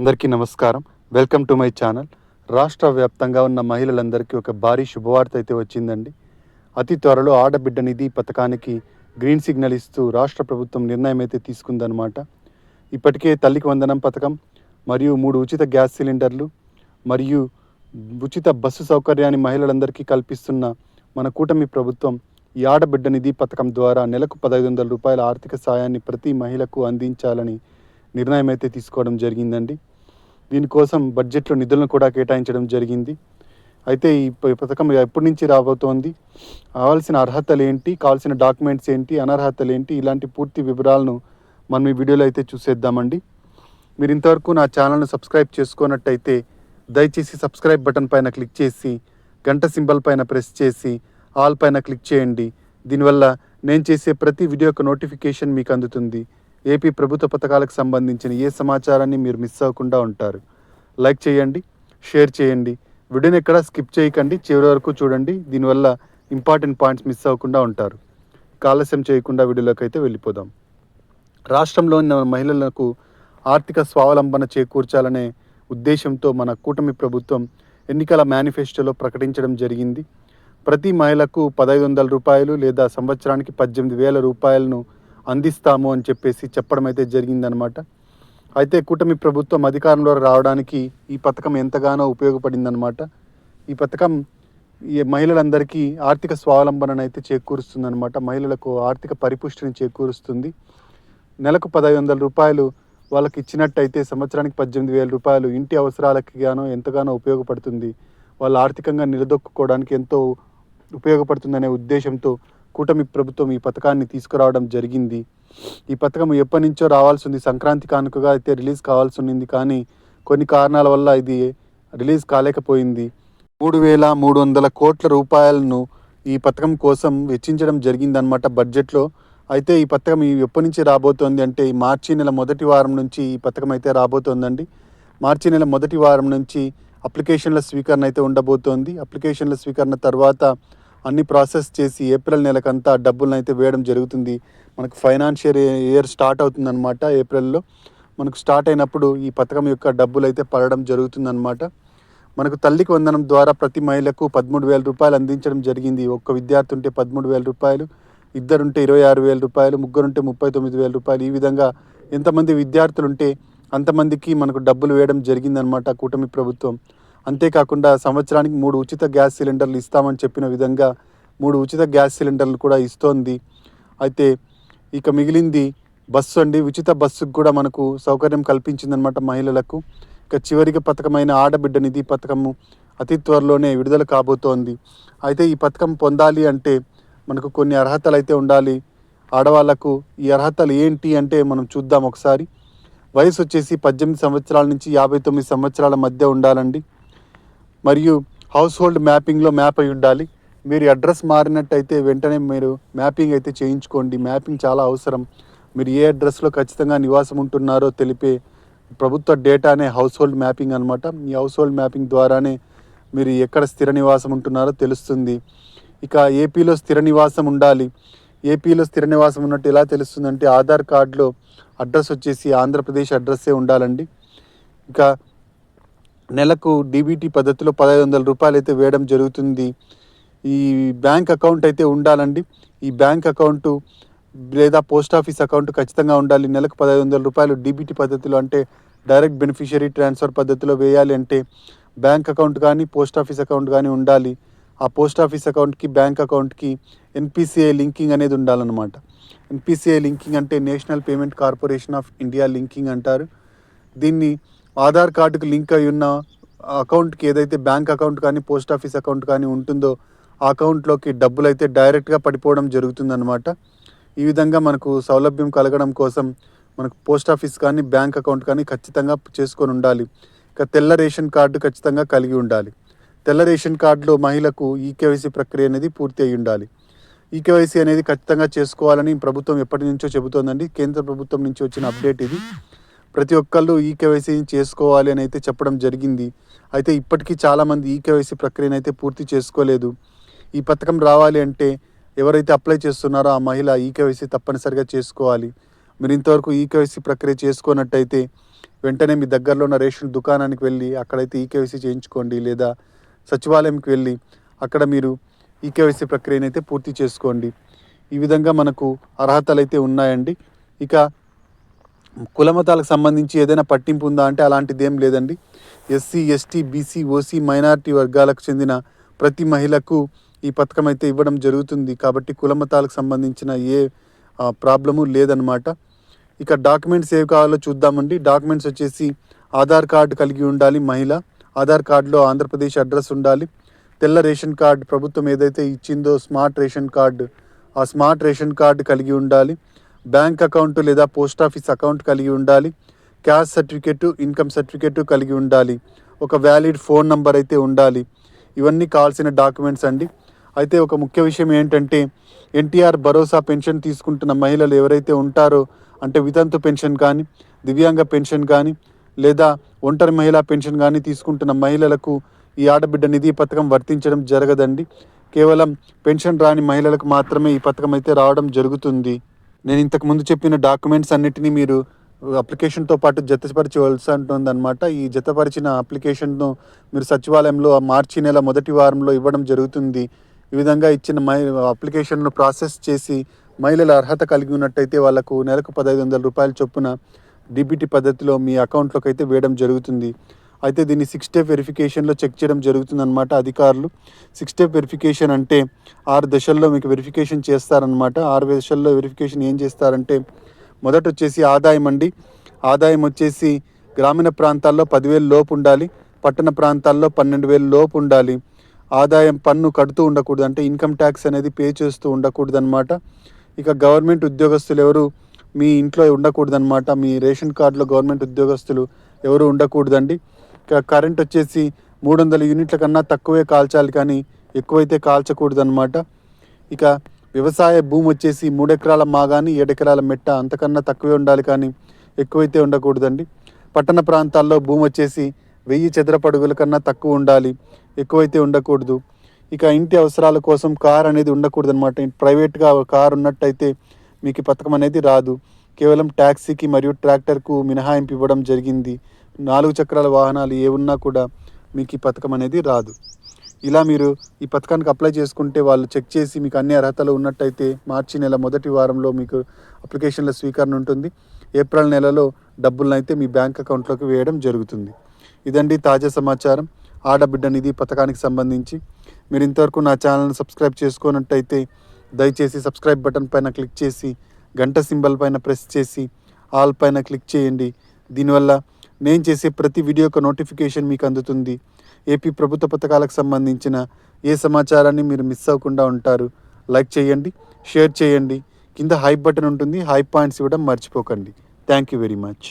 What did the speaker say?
అందరికీ నమస్కారం. Welcome to my channel రాష్ట్ర వ్యాప్తంగా ఉన్న మహిళలందరికీ ఒక భారీ శుభవార్త అయితే వచ్చిందండి. అతి త్వరలో ఆడబిడ్డ నిధి పథకానికి గ్రీన్ సిగ్నల్ ఇస్తూ రాష్ట్ర ప్రభుత్వం నిర్ణయం అయితే తీసుకుందనమాట ఇప్పటికే తల్లికి వందనం పథకం మరియు మూడు ఉచిత గ్యాస్ సిలిండర్లు మరియు ఉచిత బస్సు సౌకర్యాన్ని మహిళలందరికీ కల్పిస్తున్న మన కూటమి ప్రభుత్వం ఈ ఆడబిడ్డ నిధి పథకం ద్వారా నెలకు పదహైదు వందల రూపాయల ఆర్థిక సాయాన్ని ప్రతి మహిళకు అందించాలని నిర్ణయం అయితే తీసుకోవడం జరిగిందండి. దీనికోసం బడ్జెట్లో నిధులను కూడా కేటాయించడం జరిగింది. అయితే ఈ పథకం ఎప్పటి నుంచి రాబోతోంది? కావాల్సిన అర్హతలు ఏంటి? కావాల్సిన డాక్యుమెంట్స్ ఏంటి? అనర్హతలు ఏంటి? ఇలాంటి పూర్తి వివరాలను మనం ఈ వీడియోలో అయితే చూసేద్దామండి. మీరు ఇంతవరకు నా ఛానల్ను సబ్స్క్రైబ్ చేసుకున్నట్టయితే దయచేసి సబ్స్క్రైబ్ బటన్ పైన క్లిక్ చేసి గంట సింబల్ పైన ప్రెస్ చేసి ఆల్ పైన క్లిక్ చేయండి. దీనివల్ల నేను చేసే ప్రతి వీడియో యొక్క నోటిఫికేషన్ మీకు అందుతుంది. ఏపీ ప్రభుత్వ పథకాలకు సంబంధించిన ఏ సమాచారాన్ని మీరు మిస్ అవ్వకుండా ఉంటారు. లైక్ చేయండి షేర్ చేయండి. వీడియోని ఎక్కడ స్కిప్ చేయకండి చివరి వరకు చూడండి. దీనివల్ల ఇంపార్టెంట్ పాయింట్స్ మిస్ అవ్వకుండా ఉంటారు. కాలస్యం చేయకుండా వీడియోలోకి అయితే వెళ్ళిపోదాం. రాష్ట్రంలోని మహిళలకు ఆర్థిక స్వావలంబన చేకూర్చాలనే ఉద్దేశంతో మన కూటమి ప్రభుత్వం ఎన్నికల మేనిఫెస్టోలో ప్రకటించడం జరిగింది. ప్రతి మహిళకు పదహైదు వందల రూపాయలు లేదా సంవత్సరానికి పద్దెనిమిది వేల రూపాయలను అందిస్తాము అని చెప్పేసి చెప్పడం అయితే జరిగిందనమాట అయితే కూటమి ప్రభుత్వం అధికారంలో రావడానికి ఈ పథకం ఎంతగానో ఉపయోగపడిందనమాట ఈ పథకం ఈ మహిళలందరికీ ఆర్థిక స్వావలంబనను అయితే చేకూరుస్తుందన్నమాట. మహిళలకు ఆర్థిక పరిపుష్టిని చేకూరుస్తుంది. నెలకు పదహైదు వందల రూపాయలు వాళ్ళకి ఇచ్చినట్టయితే సంవత్సరానికి పద్దెనిమిది వేల రూపాయలు ఇంటి అవసరాలకి గానో ఎంతగానో ఉపయోగపడుతుంది. వాళ్ళు ఆర్థికంగా నిలదొక్కుకోవడానికి ఎంతో ఉపయోగపడుతుందనే ఉద్దేశంతో కూటమి ప్రభుత్వం ఈ పథకాన్ని తీసుకురావడం జరిగింది. ఈ పథకం ఎప్పటి నుంచో రావాల్సి ఉంది. సంక్రాంతి కానుకగా అయితే రిలీజ్ కావాల్సి ఉంది కానీ కొన్ని కారణాల వల్ల ఇది రిలీజ్ కాలేకపోయింది. మూడు వేల మూడు వందల కోట్ల రూపాయలను ఈ పథకం కోసం వెచ్చించడం జరిగిందనమాట బడ్జెట్లో. అయితే ఈ పథకం ఎప్పటి నుంచి రాబోతోంది అంటే ఈ మార్చి నెల మొదటి వారం నుంచి ఈ పథకం అయితే రాబోతోందండి. మార్చి నెల మొదటి వారం నుంచి అప్లికేషన్ల స్వీకరణ అయితే ఉండబోతోంది. అప్లికేషన్ల స్వీకరణ తర్వాత అన్ని ప్రాసెస్ చేసి ఏప్రిల్ నెలకంతా డబ్బులను అయితే వేయడం జరుగుతుంది. మనకు ఫైనాన్షియల్ ఇయర్ స్టార్ట్ అవుతుందన్నమాట ఏప్రిల్లో. మనకు స్టార్ట్ అయినప్పుడు ఈ పథకం యొక్క డబ్బులు అయితే పడడం జరుగుతుందన్నమాట. మనకు తల్లికి వందనం ద్వారా ప్రతి మహిళకు పదమూడు వేల రూపాయలు అందించడం జరిగింది. ఒక్క విద్యార్థి ఉంటే పదమూడు వేల రూపాయలు ఇద్దరుంటే ఇరవై ఆరు వేల రూపాయలు ముగ్గురుంటే ముప్పై తొమ్మిది వేల రూపాయలు. ఈ విధంగా ఎంతమంది విద్యార్థులు ఉంటే అంతమందికి మనకు డబ్బులు వేయడం జరిగిందనమాట కూటమి ప్రభుత్వం. అంతేకాకుండా సంవత్సరానికి మూడు ఉచిత గ్యాస్ సిలిండర్లు ఇస్తామని చెప్పిన విధంగా మూడు ఉచిత గ్యాస్ సిలిండర్లు కూడా ఇస్తోంది. అయితే ఇక మిగిలింది బస్సు అండి. ఉచిత బస్సుకు కూడా మనకు సౌకర్యం కల్పించిందనమాట మహిళలకు. ఇక చివరికి పథకమైన ఆడబిడ్డ నిధి పథకము అతి త్వరలోనే విడుదల కాబోతోంది. అయితే ఈ పథకం పొందాలి అంటే మనకు కొన్ని అర్హతలు అయితే ఉండాలి. ఆడవాళ్ళకు ఈ అర్హతలు ఏంటి అంటే మనం చూద్దాం ఒకసారి. వయసు వచ్చేసి పద్దెనిమిది సంవత్సరాల నుంచి యాభై తొమ్మిది సంవత్సరాల మధ్య ఉండాలండి. మరియు హౌస్ హోల్డ్ మ్యాపింగ్లో మ్యాప్ అయి ఉండాలి. మీరు అడ్రస్ మారినట్టయితే వెంటనే మీరు మ్యాపింగ్ అయితే చేయించుకోండి. మ్యాపింగ్ చాలా అవసరం. మీరు ఏ అడ్రస్లో ఖచ్చితంగా నివాసం ఉంటున్నారో తెలిపే ప్రభుత్వ డేటానే హౌస్ హోల్డ్ మ్యాపింగ్ అనమాట ఈ హౌస్ హోల్డ్ మ్యాపింగ్ ద్వారానే మీరు ఎక్కడ స్థిర నివాసం ఉంటున్నారో తెలుస్తుంది. ఇక ఏపీలో స్థిర నివాసం ఉండాలి. ఏపీలో స్థిర నివాసం ఉన్నట్టు ఎలా తెలుస్తుందంటే ఆధార్ కార్డులో అడ్రస్ వచ్చేసి ఆంధ్రప్రదేశ్ అడ్రస్సే ఉండాలండి. ఇంకా నెలకు డీబీటీ పద్ధతిలో పదహైదు వందల రూపాయలు అయితే వేయడం జరుగుతుంది. ఈ బ్యాంక్ అకౌంట్ అయితే ఉండాలండి. ఈ బ్యాంక్ అకౌంట్ లేదా పోస్ట్ ఆఫీస్ అకౌంట్ ఖచ్చితంగా ఉండాలి. నెలకు పదహైదు వందల రూపాయలు డీబీటీ పద్ధతిలో అంటే డైరెక్ట్ బెనిఫిషియరీ ట్రాన్స్ఫర్ పద్ధతిలో వేయాలి అంటే బ్యాంక్ అకౌంట్ కానీ పోస్ట్ ఆఫీస్ అకౌంట్ కానీ ఉండాలి. ఆ పోస్ట్ ఆఫీస్ అకౌంట్కి బ్యాంక్ అకౌంట్కి ఎన్పిసిఐ లింకింగ్ అనేది ఉండాలన్నమాట. ఎన్పిసిఐ లింకింగ్ అంటే national payment corporation of India linking అంటారు. దీన్ని ఆధార్ కార్డుకు లింక్ అయి ఉన్న అకౌంట్కి ఏదైతే బ్యాంక్ అకౌంట్ కానీ పోస్ట్ ఆఫీస్ అకౌంట్ కానీ ఉంటుందో ఆ అకౌంట్లోకి డబ్బులు అయితే డైరెక్ట్గా పడిపోవడం జరుగుతుందన్నమాట. ఈ విధంగా మనకు సౌలభ్యం కలగడం కోసం మనకు పోస్ట్ ఆఫీస్ కానీ బ్యాంక్ అకౌంట్ కానీ ఖచ్చితంగా చేసుకొని ఉండాలి. ఇక తెల్ల రేషన్ కార్డు ఖచ్చితంగా కలిగి ఉండాలి. తెల్ల రేషన్ కార్డులో మహిళకు ఈకేవైసీ ప్రక్రియ అనేది పూర్తి అయి ఉండాలి. ఈకేవైసీ అనేది ఖచ్చితంగా చేసుకోవాలని ప్రభుత్వం ఎప్పటి నుంచో చెబుతోందండి. కేంద్ర ప్రభుత్వం నుంచి వచ్చిన అప్డేట్ ఇది. ప్రతి ఒక్కళ్ళు ఈ కేవైసీని చేసుకోవాలి అని అయితే చెప్పడం జరిగింది. అయితే ఇప్పటికీ చాలామంది ఈ కేవైసీ ప్రక్రియను అయితే పూర్తి చేసుకోలేదు. ఈ పథకం రావాలి అంటే ఎవరైతే అప్లై చేస్తున్నారో ఆ మహిళ ఈ కేవైసీ తప్పనిసరిగా చేసుకోవాలి. మీరు ఇంతవరకు ఈ కేవైసీ ప్రక్రియ చేసుకున్నట్టయితే వెంటనే మీ దగ్గరలో ఉన్న రేషన్ దుకాణానికి వెళ్ళి అక్కడైతే ఈకేవైసీ చేయించుకోండి లేదా సచివాలయంకి వెళ్ళి అక్కడ మీరు ఈకేవైసీ ప్రక్రియను అయితే పూర్తి చేసుకోండి. ఈ విధంగా మనకు అర్హతలు అయితే ఉన్నాయండి. ఇక కులమతాలకు సంబంధించి ఏదైనా పట్టింపు ఉందా అంటే అలాంటిది ఏం లేదండి. SC ST BC OC minority వర్గాలకు చెందిన ప్రతి మహిళకు ఈ పథకం అయితే ఇవ్వడం జరుగుతుంది. కాబట్టి కులమతాలకు సంబంధించిన ఏ ప్రాబ్లము లేదనమాట ఇక డాక్యుమెంట్స్ ఏవి కావాలో చూద్దామండి. డాక్యుమెంట్స్ వచ్చేసి ఆధార్ కార్డు కలిగి ఉండాలి మహిళ. ఆధార్ కార్డులో ఆంధ్రప్రదేశ్ అడ్రస్ ఉండాలి. తెల్ల రేషన్ కార్డు ప్రభుత్వం ఏదైతే ఇచ్చిందో స్మార్ట్ రేషన్ కార్డు ఆ స్మార్ట్ రేషన్ కార్డు కలిగి ఉండాలి. బ్యాంక్ అకౌంట్ లేదా పోస్ట్ ఆఫీస్ అకౌంట్ కలిగి ఉండాలి. క్యాష్ సర్టిఫికెట్ ఇన్కమ్ సర్టిఫికెట్ కలిగి ఉండాలి. ఒక వ్యాలిడ్ ఫోన్ నంబర్ అయితే ఉండాలి. ఇవన్నీ కావాల్సిన డాక్యుమెంట్స్ అండి. అయితే ఒక ముఖ్య విషయం ఏంటంటే ఎన్టీఆర్ భరోసా పెన్షన్ తీసుకుంటున్న మహిళలు ఎవరైతే ఉంటారో అంటే వితంతు పెన్షన్ కానీ దివ్యాంగ పెన్షన్ కానీ లేదా ఒంటరి మహిళా పెన్షన్ కానీ తీసుకుంటున్న మహిళలకు ఈ ఆడబిడ్డ నిధి పథకం వర్తించడం జరగదండి. కేవలం పెన్షన్ రాని మహిళలకు మాత్రమే ఈ పథకం అయితే రావడం జరుగుతుంది. నేను ఇంతకు ముందు చెప్పిన డాక్యుమెంట్స్ అన్నిటినీ మీరు అప్లికేషన్తో పాటు జతపరచవలసి ఉంటుందన్నమాట. ఈ జతపరిచిన అప్లికేషన్ను మీరు సచివాలయంలో మార్చి నెల మొదటి వారంలో ఇవ్వడం జరుగుతుంది. ఈ విధంగా ఇచ్చిన మై అప్లికేషన్ను ప్రాసెస్ చేసి మహిళల అర్హత కలిగి ఉన్నట్టయితే వాళ్ళకు నెలకు పదహైదు వందల రూపాయల చొప్పున డిబిటీ పద్ధతిలో మీ అకౌంట్లోకి అయితే వేయడం జరుగుతుంది. అయితే దీన్ని సిక్స్ స్టెప్ వెరిఫికేషన్లో చెక్ చేయడం జరుగుతుందన్నమాట అధికారులు. సిక్స్ స్టెప్ వెరిఫికేషన్ అంటే ఆరు దశల్లో మీకు వెరిఫికేషన్ చేస్తారనమాట ఆరు దశల్లో వెరిఫికేషన్ ఏం చేస్తారంటే మొదట వచ్చేసి ఆదాయం అండి. ఆదాయం వచ్చేసి గ్రామీణ ప్రాంతాల్లో పదివేలు లోపు ఉండాలి పట్టణ ప్రాంతాల్లో పన్నెండు వేలు లోపు ఉండాలి. ఆదాయం పన్ను కడుతూ ఉండకూడదు అంటే ఇన్కమ్ ట్యాక్స్ అనేది పే చేస్తూ ఉండకూడదు అనమాట ఇక గవర్నమెంట్ ఉద్యోగస్తులు ఎవరు మీ ఇంట్లో ఉండకూడదు అనమాట మీ రేషన్ కార్డులో గవర్నమెంట్ ఉద్యోగస్తులు ఎవరు ఉండకూడదండి. కరెంట్ వచ్చేసి మూడు వందల యూనిట్ల కన్నా తక్కువే కాల్చాలి కానీ ఎక్కువైతే కాల్చకూడదు అనమాట ఇక వ్యవసాయ భూమి వచ్చేసి మూడు ఎకరాల మాగాని ఏడు మెట్ట అంతకన్నా తక్కువే ఉండాలి కానీ ఎక్కువైతే ఉండకూడదండి. పట్టణ ప్రాంతాల్లో భూమి వచ్చేసి వెయ్యి చదరపడుగుల కన్నా తక్కువ ఉండాలి ఎక్కువైతే ఉండకూడదు. ఇక ఇంటి అవసరాల కోసం కార్ అనేది ఉండకూడదు అనమాట ప్రైవేట్గా కార్ ఉన్నట్టయితే మీకు పథకం అనేది రాదు. కేవలం ట్యాక్సీకి మరియు ట్రాక్టర్కు మినహాయింపు ఇవ్వడం జరిగింది. నాలుగు చక్రాల వాహనాలు ఏ ఉన్నా కూడా మీకు ఈ పథకం అనేది రాదు. ఇలా మీరు ఈ పథకానికి అప్లై చేసుకుంటే వాళ్ళు చెక్ చేసి మీకు అన్ని అర్హతలు ఉన్నట్టయితే మార్చి నెల మొదటి వారంలో మీకు అప్లికేషన్ల స్వీకరణ ఉంటుంది. ఏప్రిల్ నెలలో డబ్బులను అయితే మీ బ్యాంక్ అకౌంట్లోకి వేయడం జరుగుతుంది. ఇదండి తాజా సమాచారం. ఆడబిడ్డ నిధి పథకానికి సంబంధించి మీరు ఇంతవరకు నా ఛానల్ని సబ్స్క్రైబ్ చేసుకున్నట్టయితే దయచేసి సబ్స్క్రైబ్ బటన్ పైన క్లిక్ చేసి గంట సింబల్ పైన ప్రెస్ చేసి ఆల్ పైన క్లిక్ చేయండి. దీనివల్ల నేను చేసే ప్రతి వీడియో యొక్క నోటిఫికేషన్ మీకు అందుతుంది. ఏపీ ప్రభుత్వ పథకాలకు సంబంధించిన ఏ సమాచారాన్ని మీరు మిస్ అవ్వకుండా ఉంటారు లైక్ చేయండి షేర్ చేయండి. కింద హైప్ బటన్ ఉంటుంది హైప్ పాయింట్స్ ఇవ్వడం మర్చిపోకండి. Thank you very much.